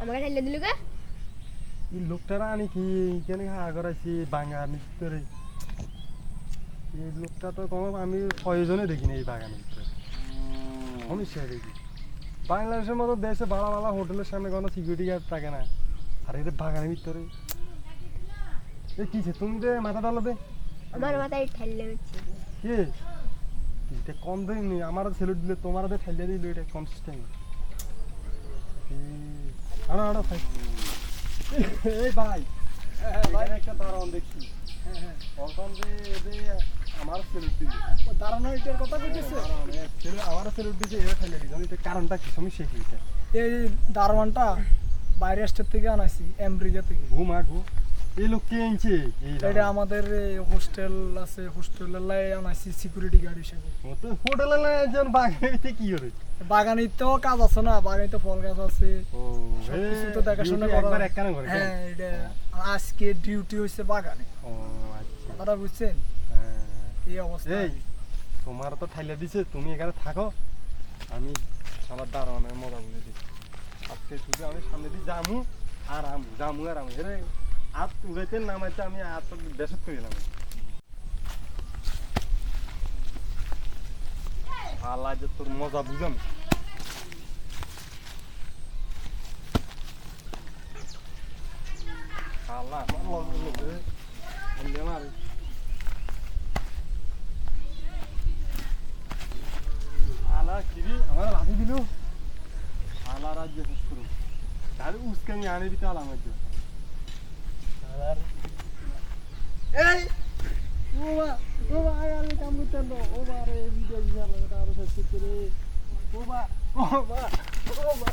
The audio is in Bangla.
আমাকে ঠেলে দিল কে এই লোকটারা আনি কি? কেন হা করাইছি? বাঙার ভিতরে। এই লোকটা তো কম আমি প্রয়োজনে দেখি না এই বাগানের ভিতরে। সমস্যা দেখি। বাংলাদেশের মতো দেশে ভালো ভালো হোটেলের সামনে কোনো সিকিউরিটি গার্ড থাকে না। আর এটা বাগানের ভিতরে। এ কিছে তুমি যে মাথা ডালাবে আমার মাথায় ঠেলে হচ্ছে কে? এটা কম দিন আমার সেলুট দিলে তোমার ঠেলে দিল এটা কনসিস্টেন্ট আনো আনো ভাই। এই ভাই ভাই একটা দারোয়ান দেখছি। হ্যাঁ যে এদে আমার সেলুট দিল দাঁড়ানো এটার কথা কইতেছে? ছেলে আমার সেলুট দিছে এটা খাইলে দিল এটা কারণটা কি সমস্যা কি এটা? এই দারোয়ানটা বাইরে স্টেট থেকে আনাইছি এমব্রিজা থেকে। ঘুমা ঘু এই লোক কে আনছে? এটা আমাদের হোস্টেল আছে লাই আনাইছি সিকিউরিটি গার্ড হিসেবে। তো হোটেলে একজন কি করে? বাগানিতেও কাজ আছে না বাগানিতে ফল গাছ আছে। ও তো দেখাশোনা করা একবার একখানে করে হ্যাঁ এটা আজকে ডিউটি বাগানে। ও আচ্ছা। বুঝছেন? হ্যাঁ। এই অবস্থা। এই তোমার তো ঠাইলে দিছে তুমি এখানে থাকো। আমি আমার দারোয়ানের মজা বুঝে দিই। আজকে শুধু আমি সামনে দিয়ে জামু আর আমু জামু আর আমু হাত উড়াইতে নামাইতে আমি হাত বেসত করে গেলাম আল্লাহ যে তোর মজা বুঝাম আল্লাহ আমার লগে লগে বন্ধে মারে আলা কিরি আমার লাঠি দিল আলা রাজ্য শেষ করু তার উস্কানি আনে দিতে আলাম হয়তো আরে কাম করতে নো ওবা রে ভিডিও দিছাল এটা আরও শেষ করতে রে ওবা ওবা ওবা